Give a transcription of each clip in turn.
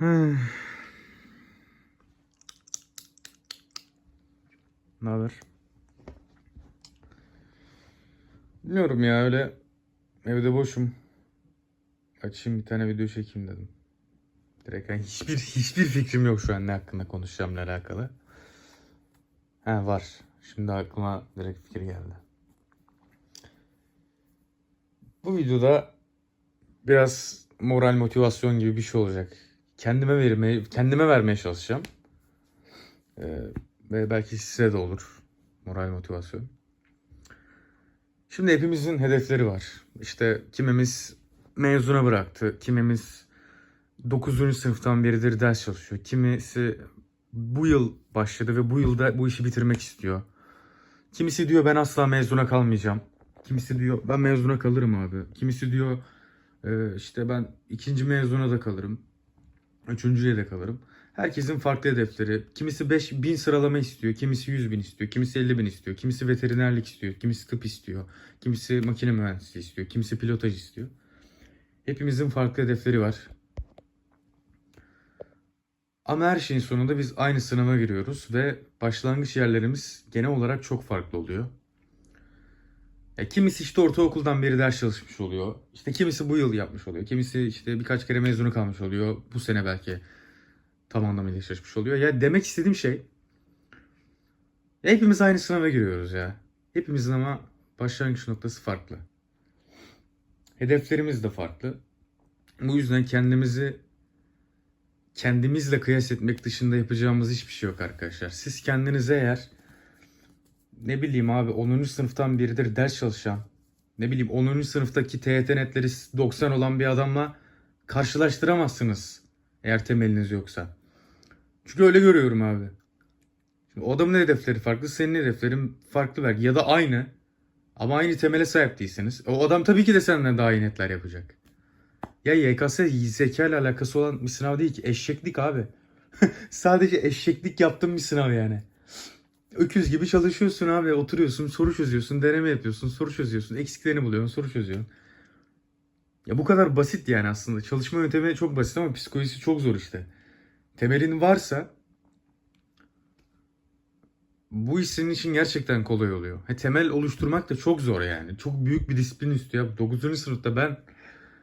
Ne haber? Bilmiyorum ya öyle evde boşum. Açayım bir tane video çekeyim dedim. Direkt hani hiçbir hiçbir fikrim yok şu an ne hakkında konuşacağımla alakalı. Ha var. Şimdi aklıma direkt fikir geldi. Bu videoda biraz moral motivasyon gibi bir şey olacak. Kendime vermeye, kendime vermeye çalışacağım. Ee, ve belki size de olur moral motivasyon. Şimdi hepimizin hedefleri var. İşte kimimiz mezuna bıraktı, kimimiz 9. sınıftan beridir ders çalışıyor. Kimisi bu yıl başladı ve bu yılda bu işi bitirmek istiyor. Kimisi diyor ben asla mezuna kalmayacağım. Kimisi diyor ben mezuna kalırım abi. Kimisi diyor e, işte ben ikinci mezuna da kalırım. Üçüncüye de kalırım. Herkesin farklı hedefleri. Kimisi 5000 sıralama istiyor. Kimisi 100 bin istiyor. Kimisi 50 bin istiyor. Kimisi veterinerlik istiyor. Kimisi tıp istiyor. Kimisi makine mühendisliği istiyor. Kimisi pilotaj istiyor. Hepimizin farklı hedefleri var. Ama her şeyin sonunda biz aynı sınava giriyoruz ve başlangıç yerlerimiz genel olarak çok farklı oluyor. Ya kimisi işte ortaokuldan beri ders çalışmış oluyor. İşte kimisi bu yıl yapmış oluyor. Kimisi işte birkaç kere mezunu kalmış oluyor. Bu sene belki tam anlamıyla çalışmış oluyor. Ya demek istediğim şey hepimiz aynı sınava giriyoruz ya. Hepimizin ama başlangıç noktası farklı. Hedeflerimiz de farklı. Bu yüzden kendimizi kendimizle kıyas etmek dışında yapacağımız hiçbir şey yok arkadaşlar. Siz kendinize eğer ne bileyim abi 10. sınıftan biridir ders çalışan ne bileyim 10. sınıftaki TYT netleri 90 olan bir adamla karşılaştıramazsınız eğer temeliniz yoksa. Çünkü öyle görüyorum abi. Şimdi o adamın hedefleri farklı, senin hedeflerin farklı belki ya da aynı. Ama aynı temele sahip değilsiniz. O adam tabii ki de senden daha iyi netler yapacak. Ya YKS zeka ile alakası olan bir sınav değil ki. Eşeklik abi. Sadece eşeklik yaptığım bir sınav yani. Öküz gibi çalışıyorsun abi. Oturuyorsun, soru çözüyorsun, deneme yapıyorsun, soru çözüyorsun, eksiklerini buluyorsun, soru çözüyorsun. Ya bu kadar basit yani aslında. Çalışma yöntemi çok basit ama psikolojisi çok zor işte. Temelin varsa bu iş senin için gerçekten kolay oluyor. He, temel oluşturmak da çok zor yani. Çok büyük bir disiplin istiyor. 9. sınıfta ben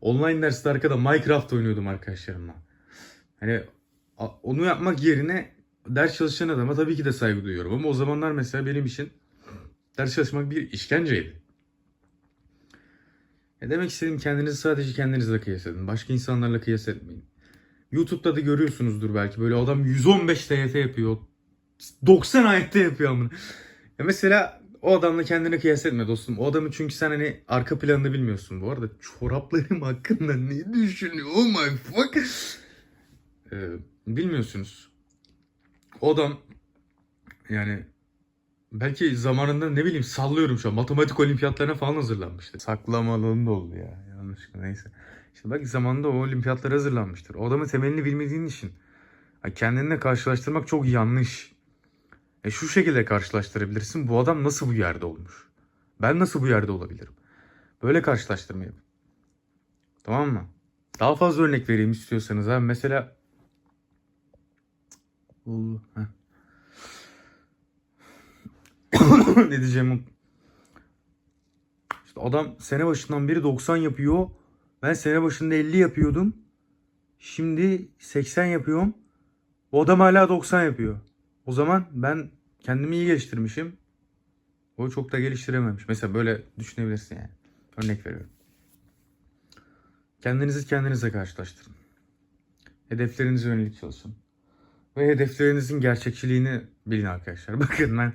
online derste arkada Minecraft oynuyordum arkadaşlarımla. Hani onu yapmak yerine ders çalışan adama tabii ki de saygı duyuyorum. Ama o zamanlar mesela benim için ders çalışmak bir işkenceydi. Ya demek istediğim kendinizi sadece kendinizle kıyas edin. Başka insanlarla kıyas etmeyin. YouTube'da da görüyorsunuzdur belki böyle adam 115 TYT yapıyor. 90 ayette yapıyor amına. Ya mesela o adamla kendini kıyas etme dostum. O adamın çünkü sen hani arka planını bilmiyorsun. Bu arada çoraplarım hakkında ne düşünüyor? Oh my fuck. Ee, bilmiyorsunuz. O adam yani belki zamanında ne bileyim sallıyorum şu an matematik olimpiyatlarına falan hazırlanmıştı. Saklamalığında oldu ya yanlışlıkla neyse. İşte belki zamanında o olimpiyatlara hazırlanmıştır. O adamın temelini bilmediğin için ha, kendinle karşılaştırmak çok yanlış. E şu şekilde karşılaştırabilirsin. Bu adam nasıl bu yerde olmuş? Ben nasıl bu yerde olabilirim? Böyle karşılaştırma yapın. Tamam mı? Daha fazla örnek vereyim istiyorsanız abi. Mesela Heh. ne diyeceğim? İşte adam sene başından beri 90 yapıyor. Ben sene başında 50 yapıyordum. Şimdi 80 yapıyorum. O adam hala 90 yapıyor. O zaman ben kendimi iyi geliştirmişim. O çok da geliştirememiş. Mesela böyle düşünebilirsin yani. Örnek veriyorum. Kendinizi kendinize karşılaştırın. Hedeflerinize yönelik çalışın. Ve hedeflerinizin gerçekçiliğini bilin arkadaşlar. Bakın ben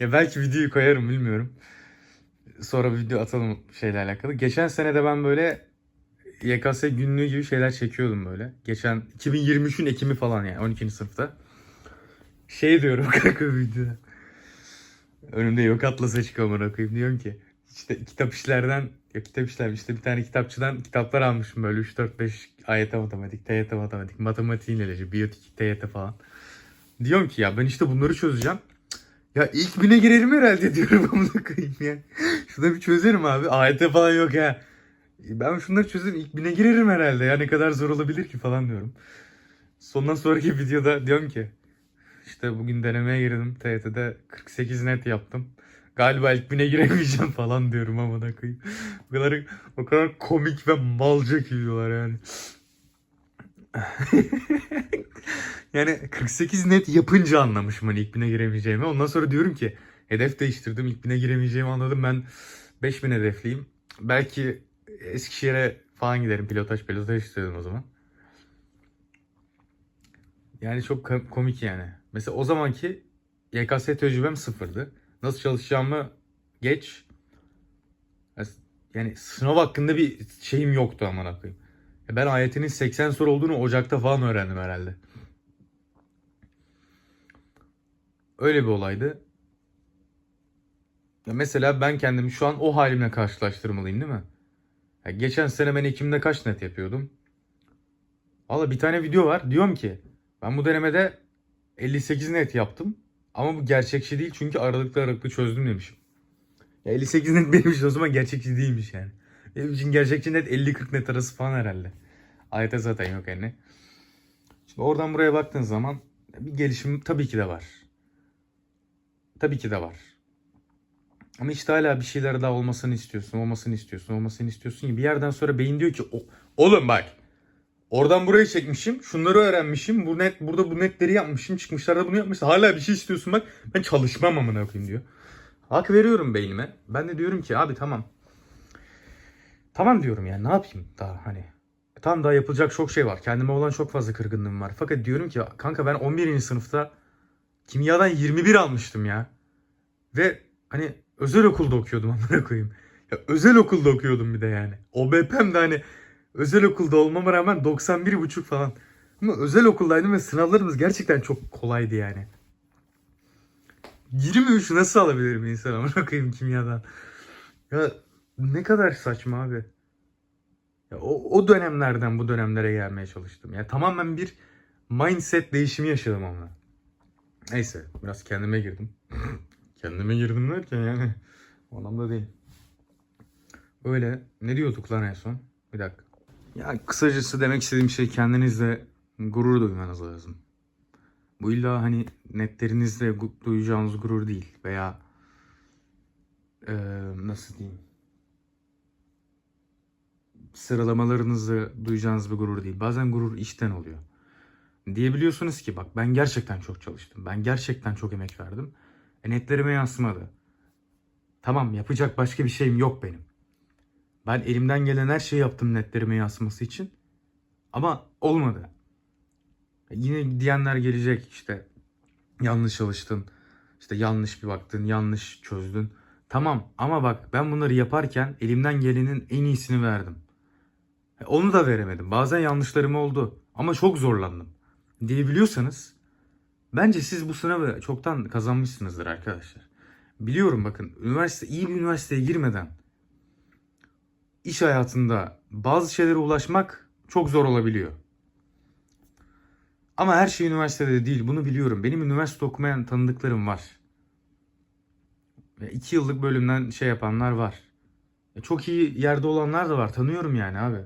ya belki videoyu koyarım bilmiyorum. Sonra bir video atalım şeyle alakalı. Geçen sene de ben böyle YKS günlüğü gibi şeyler çekiyordum böyle. Geçen 2023'ün Ekim'i falan yani 12. sınıfta. Şey diyorum kanka videoda. Önümde yok atlas açık amına koyayım diyorum ki. İşte kitap işlerden ya kitap işler işte bir tane kitapçıdan kitaplar almışım böyle 3 4 5 AYT matematik, TYT matematik, matematiğin ilacı, biyotik, TYT falan. Diyorum ki ya ben işte bunları çözeceğim. Ya ilk bine girerim herhalde diyorum amına koyayım ya. Şunu bir çözerim abi. AYT falan yok ha. Ben şunları çözerim ilk bine girerim herhalde ya ne kadar zor olabilir ki falan diyorum. Sondan sonraki videoda diyorum ki işte bugün denemeye girdim. TYT'de 48 net yaptım. Galiba ilk bine giremeyeceğim falan diyorum amına koyayım. O kadar o kadar komik ve malca gülüyorlar yani. yani 48 net yapınca anlamışım hani ilk bine giremeyeceğimi. Ondan sonra diyorum ki hedef değiştirdim. İlk bine giremeyeceğimi anladım. Ben 5000 hedefliyim. Belki Eskişehir'e falan giderim. Pilotaj pilotaj istiyordum o zaman. Yani çok kom- komik yani. Mesela o zamanki YKS tecrübem sıfırdı. Nasıl çalışacağımı geç. Yani sınav hakkında bir şeyim yoktu aman koyayım. Ya Ben ayetinin 80 soru olduğunu Ocak'ta falan öğrendim herhalde. Öyle bir olaydı. Ya mesela ben kendimi şu an o halimle karşılaştırmalıyım değil mi? Ya geçen sene ben Ekim'de kaç net yapıyordum? Valla bir tane video var. Diyorum ki ben bu denemede 58 net yaptım. Ama bu gerçekçi değil çünkü aralıklı aralıklı çözdüm demişim. Ya 58 net benim için o zaman gerçekçi değilmiş yani. Benim için gerçekçi net 50-40 net arası falan herhalde. Ayete zaten yok yani. Şimdi oradan buraya baktığın zaman bir gelişim tabii ki de var. Tabii ki de var. Ama işte hala bir şeyler daha olmasını istiyorsun, olmasını istiyorsun, olmasını istiyorsun bir yerden sonra beyin diyor ki "O- oğlum bak oradan buraya çekmişim, şunları öğrenmişim, bu net burada bu netleri yapmışım, çıkmışlarda bunu yapmışsın. Hala bir şey istiyorsun bak ben çalışmam amına koyayım diyor. Hak veriyorum beynime. Ben de diyorum ki abi tamam. Tamam diyorum yani ne yapayım daha hani. Tamam daha yapılacak çok şey var. Kendime olan çok fazla kırgınlığım var. Fakat diyorum ki kanka ben 11. sınıfta kimyadan 21 almıştım ya. Ve hani özel okulda okuyordum amına koyayım. Ya özel okulda okuyordum bir de yani. OBP'm de hani özel okulda olmama rağmen 91,5 falan. Ama özel okuldaydım ve sınavlarımız gerçekten çok kolaydı yani. 23 nasıl alabilir bir insan amına koyayım kimyadan? Ya ne kadar saçma abi. Ya o, o dönemlerden bu dönemlere gelmeye çalıştım. Ya tamamen bir mindset değişimi yaşadım ama. Neyse biraz kendime girdim. kendime girdim derken yani o anlamda değil. Öyle ne diyorduk lan en son? Bir dakika. Ya kısacası demek istediğim şey kendinizle gurur duymanız lazım. Bu illa hani netlerinizle duyacağınız gurur değil veya eee, nasıl diyeyim sıralamalarınızı duyacağınız bir gurur değil. Bazen gurur işten oluyor. Diyebiliyorsunuz ki bak ben gerçekten çok çalıştım. Ben gerçekten çok emek verdim. E netlerime yansımadı. Tamam yapacak başka bir şeyim yok benim. Ben elimden gelen her şeyi yaptım netlerime yansıması için. Ama olmadı. E Yine diyenler gelecek işte yanlış çalıştın. işte yanlış bir baktın, yanlış çözdün. Tamam ama bak ben bunları yaparken elimden gelenin en iyisini verdim. E, Onu da veremedim. Bazen yanlışlarım oldu ama çok zorlandım. Diyebiliyorsanız bence siz bu sınavı çoktan kazanmışsınızdır arkadaşlar. Biliyorum bakın üniversite iyi bir üniversiteye girmeden iş hayatında bazı şeylere ulaşmak çok zor olabiliyor. Ama her şey üniversitede değil bunu biliyorum. Benim üniversite okumayan tanıdıklarım var. Ve iki yıllık bölümden şey yapanlar var. E, Çok iyi yerde olanlar da var. Tanıyorum yani abi.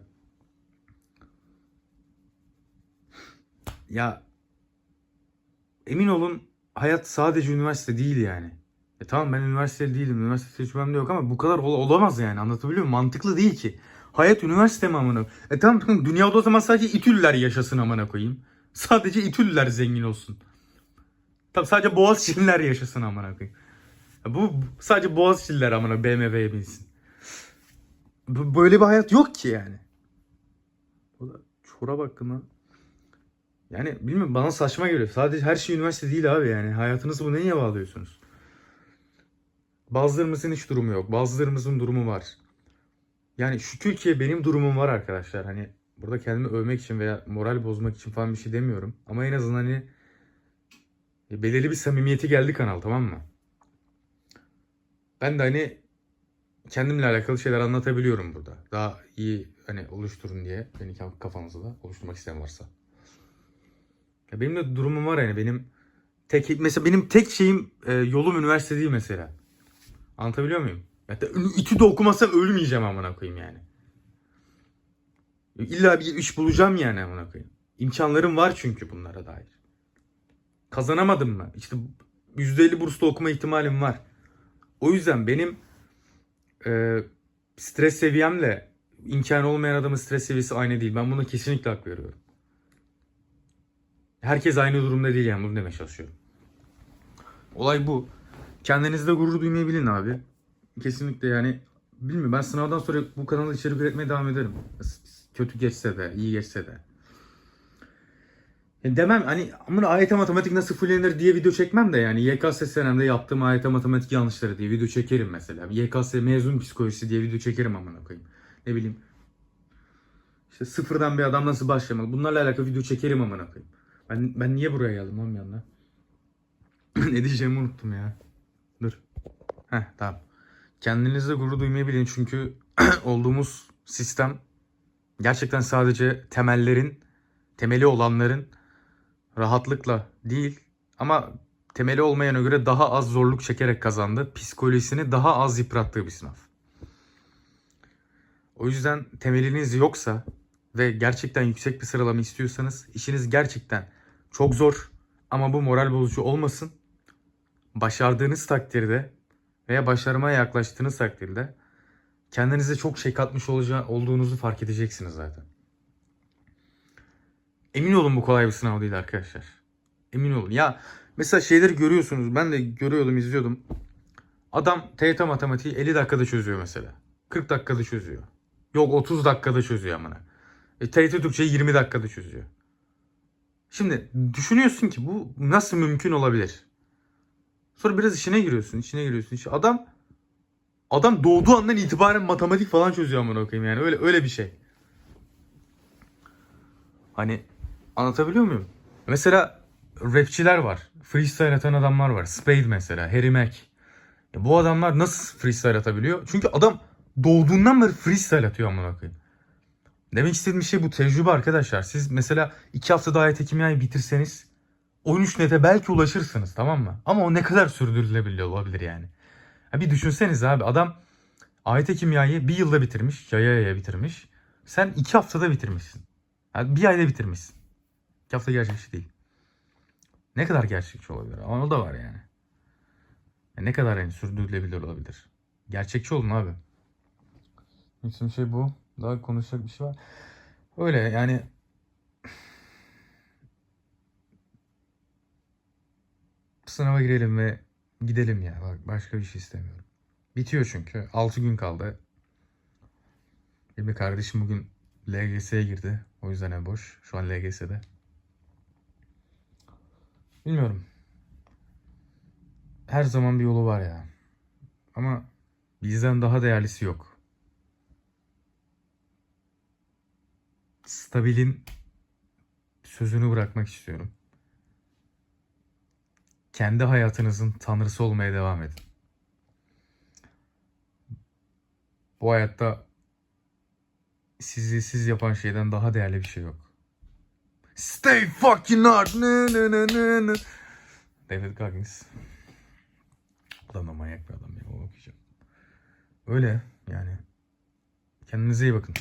Ya emin olun hayat sadece üniversite değil yani. E tamam ben üniversiteli değilim. Üniversite tecrübem de yok ama bu kadar ol- olamaz yani. Anlatabiliyor muyum? Mantıklı değil ki. Hayat üniversite mi amına? E tamam tamam dünyada o zaman sadece İTÜ'lüler yaşasın amına koyayım. Sadece İTÜ'lüler zengin olsun. Tamam sadece Boğaziçi'liler yaşasın amına koyayım. Ya Bu sadece Boğaziçi'liler amına BMW'ye binsin. Bu- Böyle bir hayat yok ki yani. O da çorap hakkında. Yani bilmiyorum bana saçma geliyor. Sadece her şey üniversite değil abi yani. Hayatınızı bu neye bağlıyorsunuz? Bazılarımızın hiç durumu yok. Bazılarımızın durumu var. Yani şükür ki benim durumum var arkadaşlar. Hani burada kendimi övmek için veya moral bozmak için falan bir şey demiyorum. Ama en azından hani belirli bir samimiyeti geldi kanal tamam mı? Ben de hani kendimle alakalı şeyler anlatabiliyorum burada. Daha iyi hani oluşturun diye beni kafanızda da oluşturmak isteyen varsa. Ya benim de durumum var yani benim tek mesela benim tek şeyim e, yolum üniversite değil mesela. Anlatabiliyor muyum? Ya da İTÜ'de okumasam ölmeyeceğim amına koyayım yani. İlla bir iş bulacağım yani amına koyayım. İmkanlarım var çünkü bunlara dair. Kazanamadım mı? İşte %50 burslu okuma ihtimalim var. O yüzden benim e, stres seviyemle imkanı olmayan adamın stres seviyesi aynı değil. Ben buna kesinlikle hak veriyorum. Herkes aynı durumda değil yani bunu demeye çalışıyorum. Olay bu. Kendinizde gurur duymayı bilin abi. Kesinlikle yani bilmiyorum ben sınavdan sonra bu kanalda içerik üretmeye devam ederim. Kötü geçse de, iyi geçse de. Yani demem hani amına AYT matematik nasıl fullenir diye video çekmem de yani YKS senemde yaptığım AYT matematik yanlışları diye video çekerim mesela. YKS mezun psikolojisi diye video çekerim amına koyayım. Ne bileyim. İşte sıfırdan bir adam nasıl başlamalı? Bunlarla alakalı video çekerim amına koyayım. Ben ben niye buraya geldim lan bir ne diyeceğimi unuttum ya. Dur. Heh tamam. Kendinizde gurur duymayı çünkü olduğumuz sistem gerçekten sadece temellerin, temeli olanların rahatlıkla değil ama temeli olmayana göre daha az zorluk çekerek kazandı. Psikolojisini daha az yıprattığı bir sınav. O yüzden temeliniz yoksa ve gerçekten yüksek bir sıralama istiyorsanız işiniz gerçekten çok zor ama bu moral bozucu olmasın. Başardığınız takdirde veya başarmaya yaklaştığınız takdirde kendinize çok şey katmış olacağı, olduğunuzu fark edeceksiniz zaten. Emin olun bu kolay bir sınav değil arkadaşlar. Emin olun. Ya mesela şeyleri görüyorsunuz. Ben de görüyordum, izliyordum. Adam TYT matematiği 50 dakikada çözüyor mesela. 40 dakikada çözüyor. Yok 30 dakikada çözüyor amına. E, TYT Türkçeyi 20 dakikada çözüyor. Şimdi düşünüyorsun ki bu nasıl mümkün olabilir? Sonra biraz işine giriyorsun, içine giriyorsun. İşte adam adam doğduğu andan itibaren matematik falan çözüyor amına koyayım yani öyle öyle bir şey. Hani anlatabiliyor muyum? Mesela rapçiler var. Freestyle atan adamlar var. Spade mesela, Harry Mack. Ya bu adamlar nasıl freestyle atabiliyor? Çünkü adam doğduğundan beri freestyle atıyor amına koyayım. Demek istediğim şey bu tecrübe arkadaşlar. Siz mesela 2 hafta daha AYT kimyayı bitirseniz 13 nete belki ulaşırsınız tamam mı? Ama o ne kadar sürdürülebilir olabilir yani. Ya bir düşünseniz abi adam AYT kimyayı bir yılda bitirmiş. Yaya yaya bitirmiş. Sen 2 haftada bitirmişsin. Yani bir ayda bitirmişsin. 2 hafta gerçekçi değil. Ne kadar gerçekçi olabilir? Ama o da var yani. Ya ne kadar yani sürdürülebilir olabilir? Gerçekçi olun abi. Bütün şey bu. Daha konuşacak bir şey var. Öyle yani sınava girelim ve gidelim ya. Bak başka bir şey istemiyorum. Bitiyor çünkü. 6 gün kaldı. Benim kardeşim bugün LGS'ye girdi. O yüzden ev boş. Şu an LGS'de. Bilmiyorum. Her zaman bir yolu var ya. Ama bizden daha değerlisi yok. Stabil'in sözünü bırakmak istiyorum. Kendi hayatınızın tanrısı olmaya devam edin. Bu hayatta sizi siz yapan şeyden daha değerli bir şey yok. Stay fucking hard. David Goggins. Adam da manyak bir adam ya. O okuyacağım. Öyle yani. Kendinize iyi bakın.